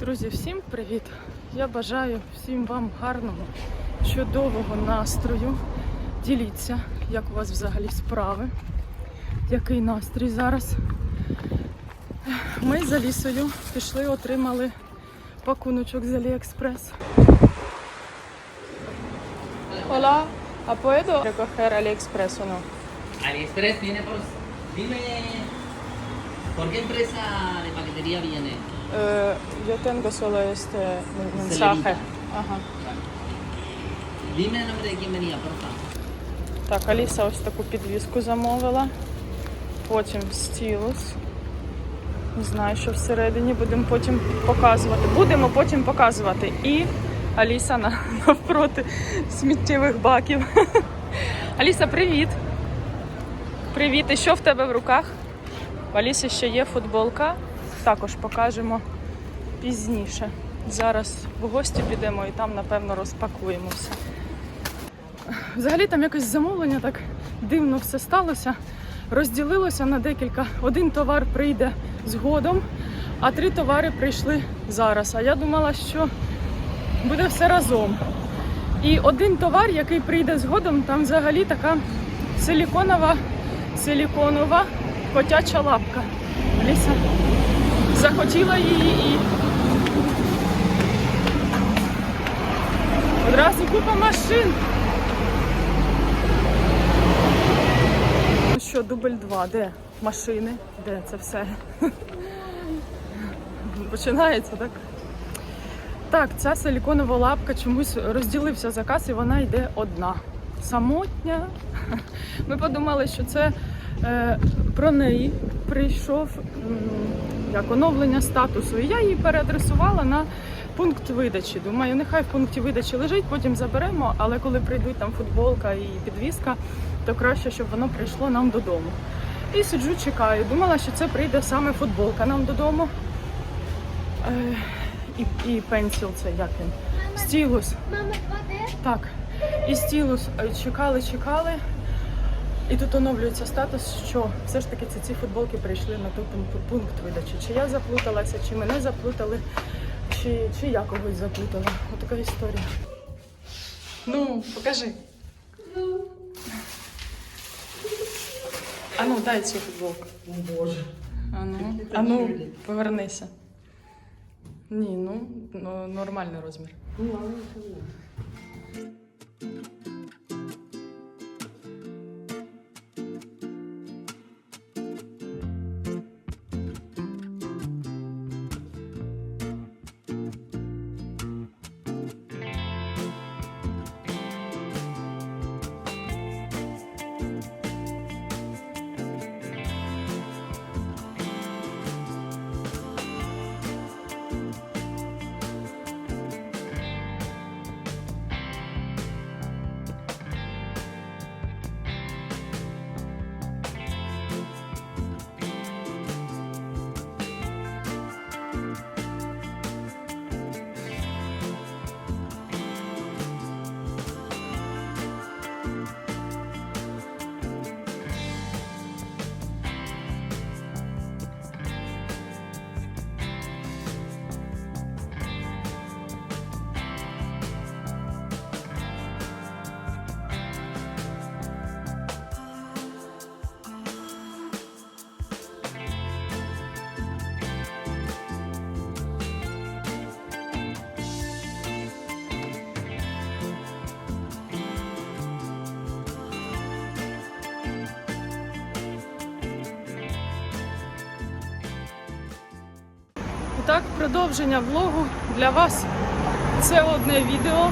Друзі, всім привіт! Я бажаю всім вам гарного, чудового настрою. Діліться, як у вас взагалі справи, який настрій зараз. Ми за лісою пішли, отримали пакуночок з Аліекспрес. Hola, ¿a puedo recoger AliExpress o no? AliExpress viene por... Dime, ¿por de paquetería viene? Yo tengo solo este mensaje. Ага. Dime el nombre de quién venía, por favor. Так, Аліса ось таку підвіску замовила. Потім стілус. Не знаю, що всередині будемо потім показувати. Будемо потім показувати. І Аліса навпроти сміттєвих баків. Аліса, привіт! Привіт! І що в тебе в руках? В Алісі ще є футболка. Також покажемо пізніше. Зараз в гості підемо і там, напевно, розпакуємо все. Взагалі там якось замовлення так дивно все сталося. Розділилося на декілька. Один товар прийде згодом, а три товари прийшли зараз. А я думала, що буде все разом. І один товар, який прийде згодом, там взагалі така силіконова, силіконова котяча лапка. Ліса захотіла її і одразу купа машин. Ну що, дубль 2, де машини? Де це все? Починається, так? Так, ця силіконова лапка чомусь розділився заказ і вона йде одна. Самотня. Ми подумали, що це е, про неї прийшов як оновлення статусу. І я її переадресувала на пункт видачі. Думаю, нехай в пункті видачі лежить, потім заберемо, але коли прийдуть там футболка і підвіска, то краще, щоб воно прийшло нам додому. І сиджу, чекаю. Думала, що це прийде саме футболка нам додому. Е, і, і пенсіл це як він? Стілус. Мама? Так. І стілус е, чекали, чекали. І тут оновлюється статус, що все ж таки ці, ці футболки прийшли на той пункт, видачі. Чи я заплуталася, чи мене заплутали, чи, чи я когось заплутала. Отака історія. Ну, покажи. А ну, дай цю футболку. О боже. А ну, а ну повернися. Ні, ну, ну нормальний розмір. Ну ладно, так, продовження влогу для вас це одне відео.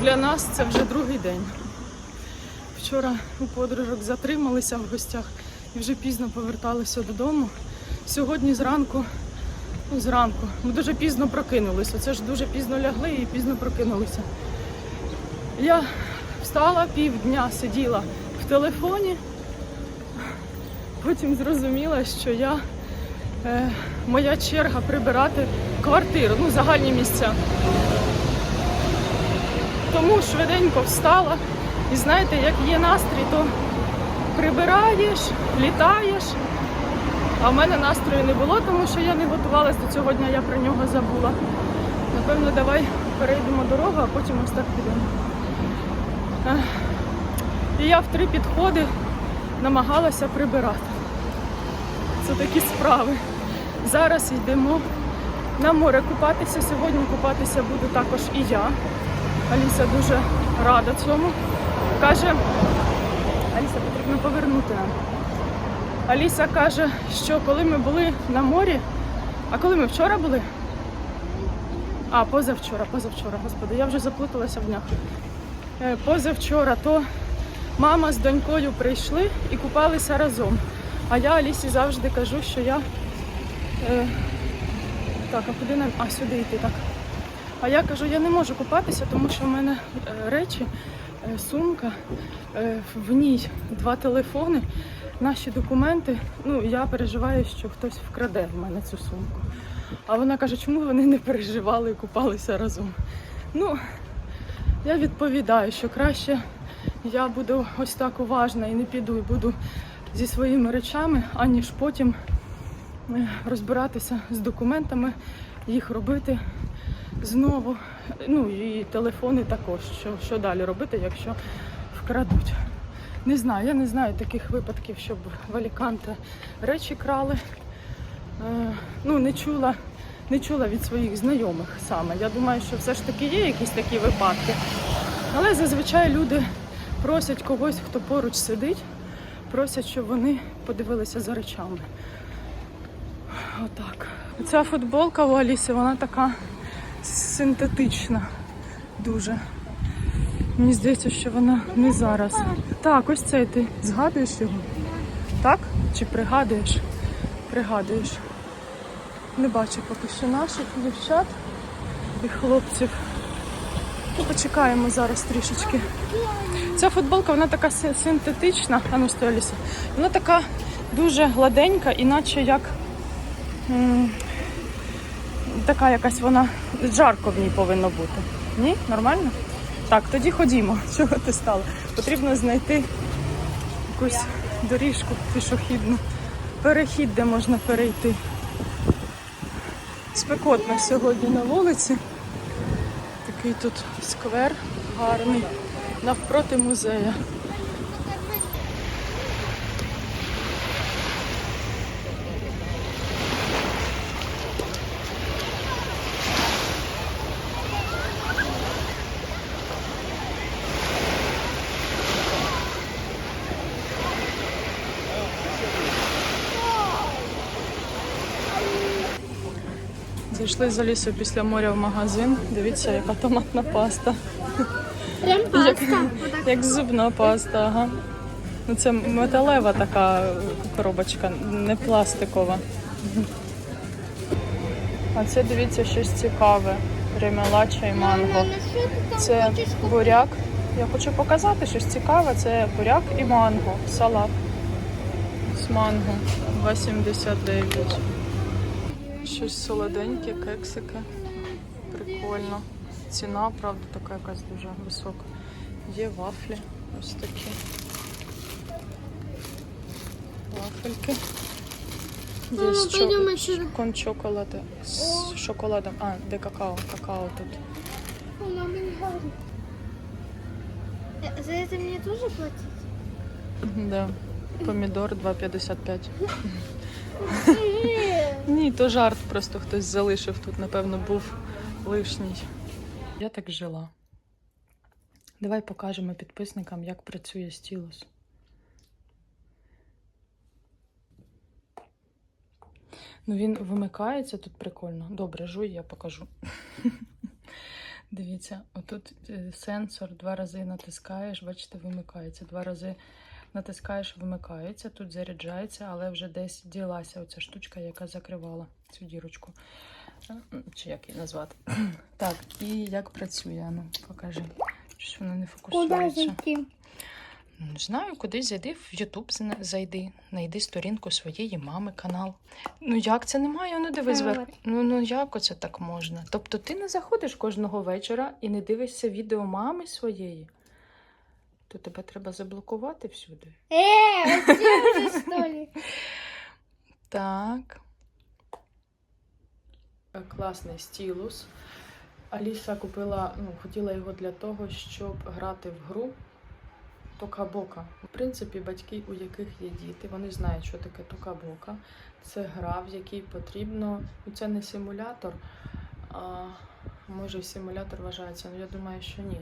Для нас це вже другий день. Вчора у подружок затрималися в гостях і вже пізно поверталися додому. Сьогодні зранку, ну зранку, ми дуже пізно прокинулися. Це ж дуже пізно лягли і пізно прокинулися. Я встала півдня, сиділа в телефоні, потім зрозуміла, що я моя черга прибирати квартиру, ну загальні місця. Тому швиденько встала. І знаєте, як є настрій, то прибираєш, літаєш, А в мене настрою не було, тому що я не готувалась до цього дня, я про нього забула. Напевно, давай перейдемо дорогу, а потім ось так підемо. І я в три підходи намагалася прибирати. Це такі справи. Зараз йдемо на море купатися. Сьогодні купатися буду також і я. Аліса дуже рада цьому. Каже, Аліса потрібно повернути нам. Аліса каже, що коли ми були на морі, а коли ми вчора були? А, позавчора, позавчора, господи, я вже заплуталася в днях. Е, Позавчора, то мама з донькою прийшли і купалися разом. А я Алісі завжди кажу, що я. Е, так, а куди нам? А, сюди йти, так. А я кажу, я не можу купатися, тому що в мене е, речі, е, сумка, в ній два телефони, наші документи. Ну, я переживаю, що хтось вкраде в мене цю сумку. А вона каже, чому вони не переживали і купалися разом. Ну, я відповідаю, що краще я буду ось так уважна і не піду, і буду зі своїми речами, аніж потім розбиратися з документами, їх робити знову. Ну і телефони також. Що, що далі робити, якщо вкрадуть? Не знаю, я не знаю таких випадків, щоб в Аліканте речі крали. Е, ну, не чула, не чула від своїх знайомих саме. Я думаю, що все ж таки є якісь такі випадки. Але зазвичай люди просять когось, хто поруч сидить, просять, щоб вони подивилися за речами. Отак. Ця футболка у Аліси, вона така синтетична. Дуже. Мені здається, що вона не зараз. Так, ось цей ти згадуєш його? Так? Чи пригадуєш? Пригадуєш. Не бачу поки що наших дівчат і хлопців. Ну, Почекаємо зараз трішечки. Ця футболка, вона така синтетична, а ну стой, Аліса. Вона така дуже гладенька, іначе як така якась вона жарко в ній повинно бути. Ні? Нормально? Так, тоді ходімо. Чого ти стала? Потрібно знайти якусь доріжку пішохідну, перехід, де можна перейти. Спекотно сьогодні на вулиці. Такий тут сквер гарний навпроти музея. Зайшли за лісу після моря в магазин. Дивіться, яка томатна паста. Прям Як, паста. Отак. як зубна паста, ага. Ну, це металева така коробочка, не пластикова. А це дивіться щось цікаве. Ремелача і манго. Це буряк. Я хочу показати щось цікаве. Це буряк і манго. Салат з манго. 2,79. Щось солоденьке, кексики. Прикольно. Ціна, правда, така якась дуже висока. Є вафлі ось такі. Вафельки. Є Мама, з пойдемо чо- кон шоколада з шоколадом. А, де какао? Какао тут. Э, За это мне тоже платить? Да. Помідор 2,55. Ні, то жарт, просто хтось залишив тут, напевно, був лишній. Я так жила. Давай покажемо підписникам, як працює стілус. Ну, він вимикається тут прикольно. Добре, жуй, я покажу. Дивіться, отут е, сенсор два рази натискаєш, бачите, вимикається. Два рази натискаєш, вимикається, тут заряджається, але вже десь ділася оця штучка, яка закривала цю дірочку. Е, Чи як її назвати? Так, і як працює? Ну, покажи. Щось воно не фокусується. Ну, Не знаю, куди зайди, в Ютуб зайди, знайди сторінку своєї мами, канал. Ну як це немає? Ну дивись Так. Ну, ну як оце так можна? Тобто ти не заходиш кожного вечора і не дивишся відео мами своєї. То тебе треба заблокувати всюди. Э, уже что ли? Так. Е, Класний стілус. Аліса купила, ну, хотіла його для того, щоб грати в гру Токабока. В принципі, батьки, у яких є діти, вони знають, що таке Токабока. Це гра, в якій потрібно. Ну, це не симулятор, а може і симулятор вважається, але я думаю, що ні.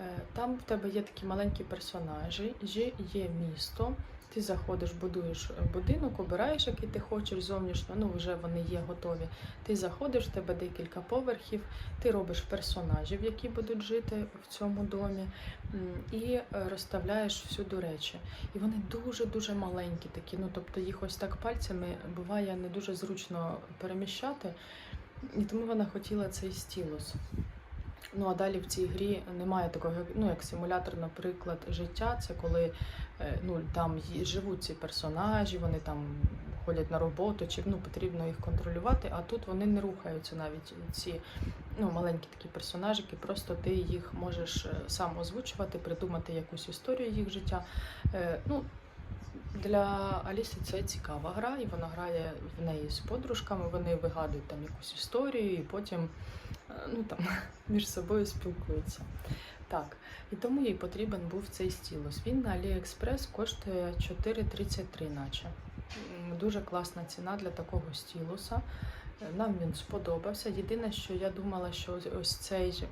Е, Там в тебе є такі маленькі персонажі, є, місто. Ти заходиш, будуєш е, будинок, обираєш, який ти хочеш зовнішньо, ну вже вони є готові. Ти заходиш, в тебе декілька поверхів, ти робиш персонажів, які будуть жити в цьому домі, і розставляєш всюди речі. І вони дуже-дуже маленькі такі. Ну тобто їх ось так пальцями буває не дуже зручно переміщати. І тому вона хотіла цей стілус. Ну а далі в цій грі немає такого, ну як симулятор, наприклад, життя. Це коли е, ну, там живуть ці персонажі, вони там ходять на роботу, чи ну, потрібно їх контролювати, а тут вони не рухаються навіть ці ну, маленькі такі персонажики, просто ти їх можеш е, сам озвучувати, придумати якусь історію їх життя. Е, Ну, для Аліси це цікава гра, і вона грає в неї з подружками, вони вигадують там якусь історію і потім ну, там, між собою спілкуються. Так, і тому їй потрібен був цей стілус. Він на AliExpress коштує 4,33 наче. Дуже класна ціна для такого стілуса. Е, Нам він сподобався. Єдине, що я думала, що ось цей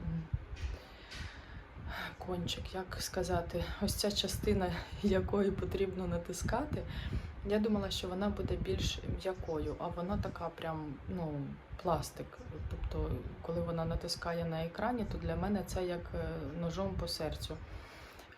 кончик, як сказати, ось ця частина, якої потрібно натискати. Я думала, що вона буде більш м'якою, а вона така прям ну, пластик. Тобто, коли вона натискає на екрані, то для мене це як е, ножом по серцю.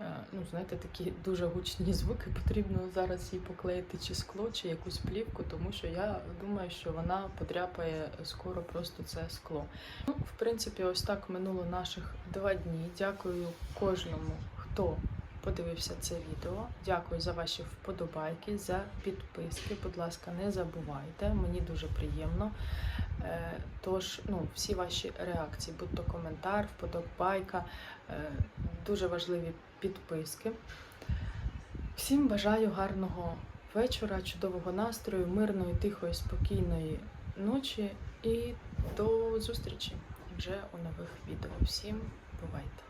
Е, Ну, знаєте, такі дуже гучні звуки. Потрібно зараз їй поклеїти чи скло, чи якусь плівку, тому що я думаю, що вона подряпає скоро просто це скло. Ну, в принципі, ось так минуло наших два дні. Дякую кожному, хто подивився це відео. Дякую за ваші вподобайки, за підписки. Будь ласка, не забувайте. Мені дуже приємно. Е, Тож, ну, всі ваші реакції, будь то коментар, вподобайка, е, дуже важливі підписки. Всім бажаю гарного вечора, чудового настрою, мирної, тихої, спокійної ночі і до зустрічі вже у нових відео. Всім бувайте!